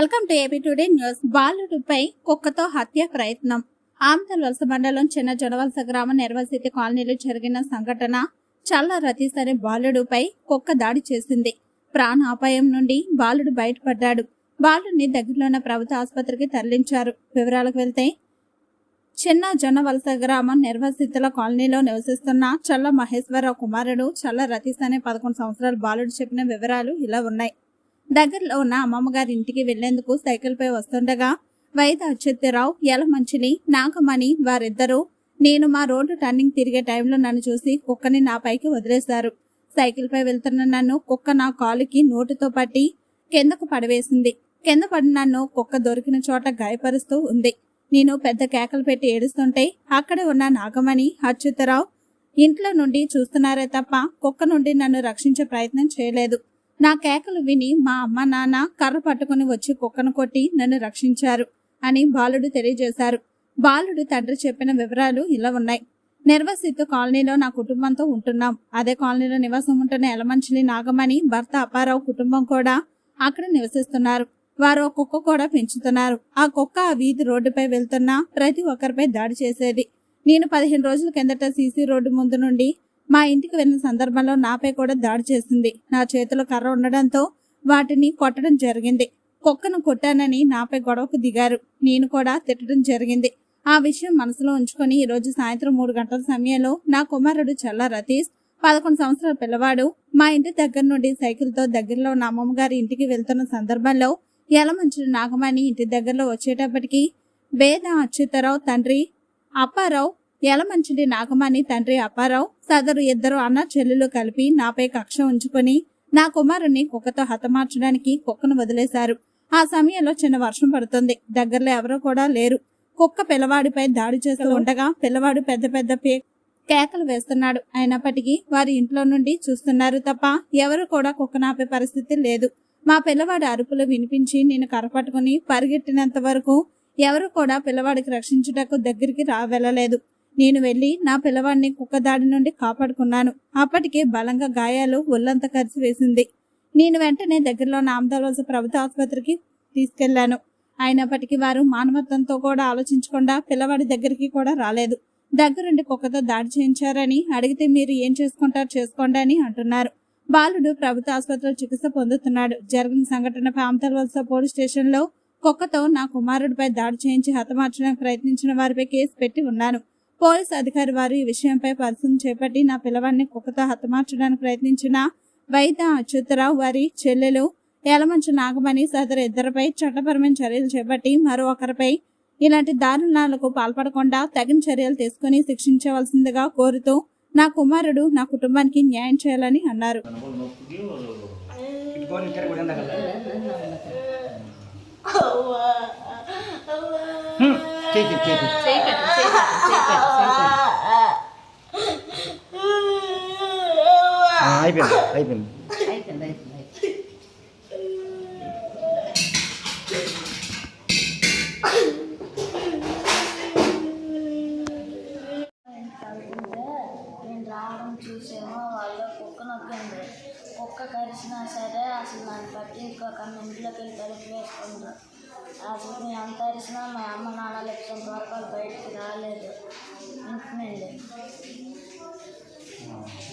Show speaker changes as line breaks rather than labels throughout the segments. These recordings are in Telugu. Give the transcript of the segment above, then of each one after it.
Welcome to AP today news. బాలుడిపై కుక్కతో హత్య ప్రయత్నం. ఆమెతల్ వలస మండలం చిన్న జనవలస గ్రామ నిర్వసిత కాలనీలో జరిగిన సంఘటన చల్ల రతీసరి అనే బాలుడిపై కుక్క దాడి చేసింది. ప్రాణాపాయం నుండి బాలుడు బయటపడ్డాడు. బాలుడిని దగ్గరలోన్న ప్రభుత్వ ఆసుపత్రికి తరలించారు. వివరాలకు వెళ్తే చిన్న జనవలస గ్రామం నిర్వసితుల కాలనీలో నివసిస్తున్న చల్ల మహేశ్వరరావు కుమారుడు చల్ల రతీష్ అనే పదకొండు సంవత్సరాల బాలుడు చెప్పిన వివరాలు ఇలా ఉన్నాయి. దగ్గరలో ఉన్న అమ్మమ్మగారి ఇంటికి వెళ్ళేందుకు సైకిల్ పై వస్తుండగా వైద అచ్యుత్తిరావు యలమంచిని నాగమణి వారిద్దరూ నేను మా రోడ్డు టర్నింగ్ తిరిగే టైంలో నన్ను చూసి కుక్కని నా పైకి వదిలేశారు. సైకిల్ పై వెళ్తున్న నన్ను కుక్క నా కాలుకి నోటుతో పట్టి కిందకు పడవేసింది. కింద పడి నన్ను కుక్క దొరికిన చోట గాయపరుస్తూ ఉంది. నేను పెద్ద కేకలు పెట్టి ఏడుస్తుంటే అక్కడే ఉన్న నాగమణి అచ్యుతరావు ఇంట్లో నుండి చూస్తున్నారే తప్ప కుక్క నుండి నన్ను రక్షించే ప్రయత్నం చేయలేదు. నా కేకలు విని మా అమ్మ నాన్న కర్ర పట్టుకుని వచ్చి కుక్కను కొట్టి నన్ను రక్షించారు అని బాలుడు తెలియజేశారు. బాలుడు తండ్రి చెప్పిన వివరాలు ఇలా ఉన్నాయి. నిర్వసిత కాలనీలో నా కుటుంబంతో ఉంటున్నాం. అదే కాలనీలో నివాసం ఉంటున్న ఎలమంచిలి నాగమణి భర్త అప్పారావు కుటుంబం కూడా అక్కడ నివసిస్తున్నారు. వారు ఒక కుక్క కూడా పెంచుతున్నారు. ఆ కుక్క ఆ వీధి రోడ్డుపై వెళ్తున్న ప్రతి ఒక్కరిపై దాడి చేసేది. నేను పదిహేను రోజుల కిందట సీసీ రోడ్డు ముందు నుండి మా ఇంటికి వెళ్ళిన సందర్భంలో నాపై కూడా దాడి చేసింది. నా చేతిలో కర్ర ఉండడంతో వాటిని కొట్టడం జరిగింది. కుక్కను కొట్టానని నాపై గొడవకు దిగారు. నేను కూడా తిట్టడం జరిగింది. ఆ విషయం మనసులో ఉంచుకొని ఈ రోజు సాయంత్రం మూడు గంటల సమయంలో నా కుమారుడు చల్ల రతీష్ పదకొండు సంవత్సరాల పిల్లవాడు మా ఇంటి దగ్గర నుండి సైకిల్తో దగ్గరలో ఉన్న అమ్మమ్మగారి ఇంటికి వెళ్తున్న సందర్భంలో ఎలమంచిన నాగమణి ఇంటి దగ్గరలో వచ్చేటప్పటికి వేద అచ్యుతరావు తండ్రి అప్పారావు యలమంచిడి నాగమాని తండ్రి అప్పారావు సదరు ఇద్దరు అన్న చెల్లెలు కలిపి నాపై కక్ష ఉంచుకొని నా కుమారుణ్ణి కుక్కతో హతమార్చడానికి కుక్కను వదిలేశారు. ఆ సమయంలో చిన్న వర్షం పడుతుంది. దగ్గరలో ఎవరూ కూడా లేరు. కుక్క పిల్లవాడిపై దాడి చేస్తూ ఉండగా పిల్లవాడు పెద్ద పెద్ద పే కేకలు వేస్తున్నాడు. అయినప్పటికీ వారి ఇంట్లో నుండి చూస్తున్నారు తప్ప ఎవరు కూడా కుక్క నాపే పరిస్థితి లేదు. మా పిల్లవాడి అరుపులు వినిపించి నేను కరపట్టుకుని పరిగెట్టినంత వరకు ఎవరు కూడా పిల్లవాడికి రక్షించుటకు దగ్గరికి రా వెళ్ళలేదు. నేను వెళ్ళి నా పిల్లవాడిని కుక్క దాడి నుండి కాపాడుకున్నాను. అప్పటికే బలంగా గాయాలు ఒళ్ళంతా కరిసి వేసింది. నేను వెంటనే దగ్గరలో నామదాల్వలస ప్రభుత్వ ఆసుపత్రికి తీసుకెళ్ళాను. అయినప్పటికీ వారు మానవత్వంతో కూడా ఆలోచించకుండా పిల్లవాడి దగ్గరికి కూడా రాలేదు. దగ్గరుండి కుక్కతో దాడి చేయించారని అడిగితే మీరు ఏం చేసుకుంటారు చేసుకోండి అని అంటున్నారు. బాలుడు ప్రభుత్వ ఆసుపత్రిలో చికిత్స పొందుతున్నాడు. జరిగిన సంఘటనపై పామతల్వలస పోలీస్ స్టేషన్లో కుక్కతో నా కుమారుడిపై దాడి చేయించి హతమార్చడానికి ప్రయత్నించిన వారిపై కేసు పెట్టి ఉన్నాను. పోలీస్ అధికారి వారు ఈ విషయంపై పరిశీలన చేపట్టి నా పిల్లవాడిని కుక్కతో హతమార్చడానికి ప్రయత్నించిన వైద్య అచ్యుతరావు వారి చెల్లెలు ఏలమంచు నాగమణి సదరు ఇద్దరిపై చట్టపరమైన చర్యలు చేపట్టి మరో ఒకరిపై ఇలాంటి దారుణాలకు పాల్పడకుండా తగిన చర్యలు తీసుకుని శిక్షించవలసిందిగా కోరుతూ నా కుమారుడు నా కుటుంబానికి న్యాయం చేయాలని అన్నారు
Hmm. Take it, take
it. Take
it, take it, take it, take it. Take it. Ay, bien, ay, bien. Ay, bien, ay, bien. అసలు నేను అంత అరిచినా మా అమ్మ నాన్న లక్షం వరకు బయటికి రాలేదు. ఇంటి నుండి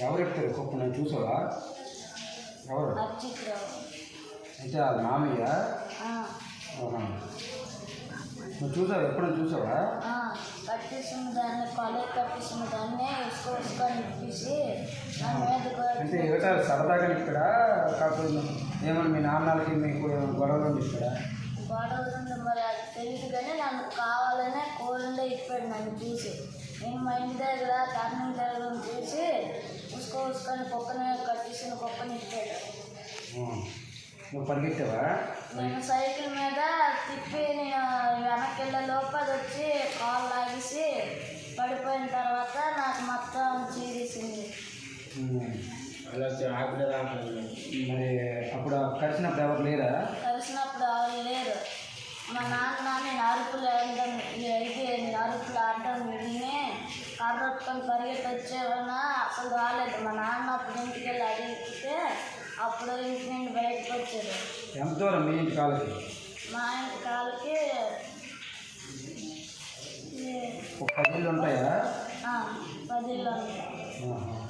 ఎవరు చెప్తారు? కుక్క నేను చూసావా? ఎవరు?
అర్చిత్రావు
అయితే అది మామయ్య. నువ్వు చూసావా? ఎప్పుడు చూసావా?
కట్టిస్తున్న దాన్ని కాలేజ్ కట్టిస్తున్న దాన్ని ఇసుక నిప్పేసి నా మీద
అంటే ఎగట సరదాగా ఇక్కడ? కాకపోతే ఏమన్నా మీ నాన్నలకి మీకు ఏమైనా గొడవలు ఇక్కడ
గొడవలు మరి అది తెలియదు కానీ నన్ను కావాలనే కోళ్ళే ఇప్పాడు నన్ను చూసి. నేను మా ఇంటి దగ్గర టర్నింగ్ జరగడం చూసి ఉసుక ఉసుకొని కుక్కని కట్టేసిన కుక్కని ఇప్పాడు.
నువ్వు పరిగెత్తావా?
నేను సైకిల్ మీద తిప్పి నేను వెనక్కి వెళ్ళే లోపు అది వచ్చి కాలు లాగేసి పడిపోయిన తర్వాత నాకు మొత్తం చీరేసింది.
ఉమ్. మరి అప్పుడు కలిసినప్పుడు ఎవరు లేరా
లేరు మా నాన్న నేను అరుపులు వేయడం ఇది నేను అరుపులు ఆడడం విని కర్రొట్టుకొని పరిగెత్తి అసలు రాలేదు. మా నాన్న అప్పుడు ఇంటికి వెళ్ళి అడిగితే అప్పుడు ఇంటి నుండి బయటకు వచ్చారు.
ఎంత దూరం మీ ఇంటి కాలకి
మా ఆయన కాలుకి ఈ,
ఒక పది ఇళ్ళు ఉంటాయా?
పదిలో ఉంటాయి.